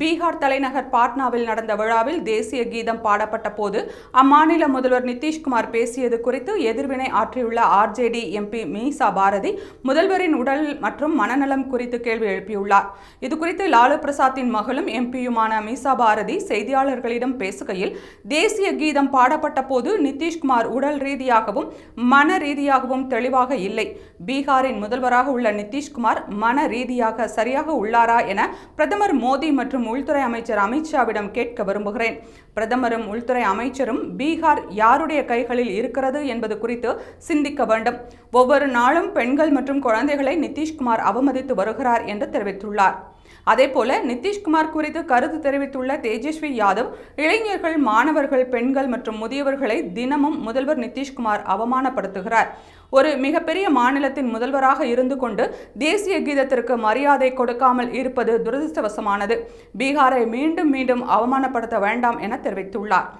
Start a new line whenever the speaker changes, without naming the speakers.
பீகார் தலைநகர் பாட்னாவில் நடந்த விழாவில் தேசிய கீதம் பாடப்பட்ட போது அம்மாநில முதல்வர் நிதிஷ்குமார் பேசியது குறித்து எதிர்வினை ஆற்றியுள்ள ஆர்ஜேடி எம்பி மீசா பாரதி முதல்வரின் உடல் மற்றும் மனநலம் குறித்து கேள்வி எழுப்பியுள்ளார். இதுகுறித்து லாலு பிரசாத்தின் மகளும் எம்பியுமான மீசா பாரதி செய்தியாளர்களிடம் பேசுகையில் தேசிய கீதம் பாடப்பட்ட போது நிதிஷ்குமார் உடல் ரீதியாகவும் மன ரீதியாகவும் தெளிவாக இல்லை. பீகாரின் முதல்வராக உள்ள நிதிஷ்குமார் மன ரீதியாக சரியாக உள்ளாரா என பிரதமர் மோடி மற்றும் உள்துறை அமைச்சர் அமித்ஷாவிடம் கேட்க விரும்புகிறேன். பிரதமரும் உள்துறை அமைச்சரும் பீகார் யாருடைய கைகளில் இருக்கிறது என்பது குறித்து சிந்திக்க வேண்டும். ஒவ்வொரு நாளும் பெண்கள் மற்றும் குழந்தைகளை நிதிஷ்குமார் அவமதித்து வருகிறார் என்று தெரிவித்துள்ளார். அதே போல நிதிஷ்குமார் குறித்து கருத்து தெரிவித்துள்ள தேஜஸ்வி யாதவ் இளைஞர்கள் மாணவர்கள் பெண்கள் மற்றும் முதியவர்களை தினமும் முதல்வர் நிதிஷ்குமார் அவமானப்படுத்துகிறார். ஒரு மிகப்பெரிய மாநிலத்தின் முதல்வராக இருந்து கொண்டு தேசிய கீதத்திற்கு மரியாதை கொடுக்காமல் இருப்பது துரதிருஷ்டவசமானது. பீகாரை மீண்டும் மீண்டும் அவமானப்படுத்த வேண்டாம் என தெரிவித்துள்ளார்.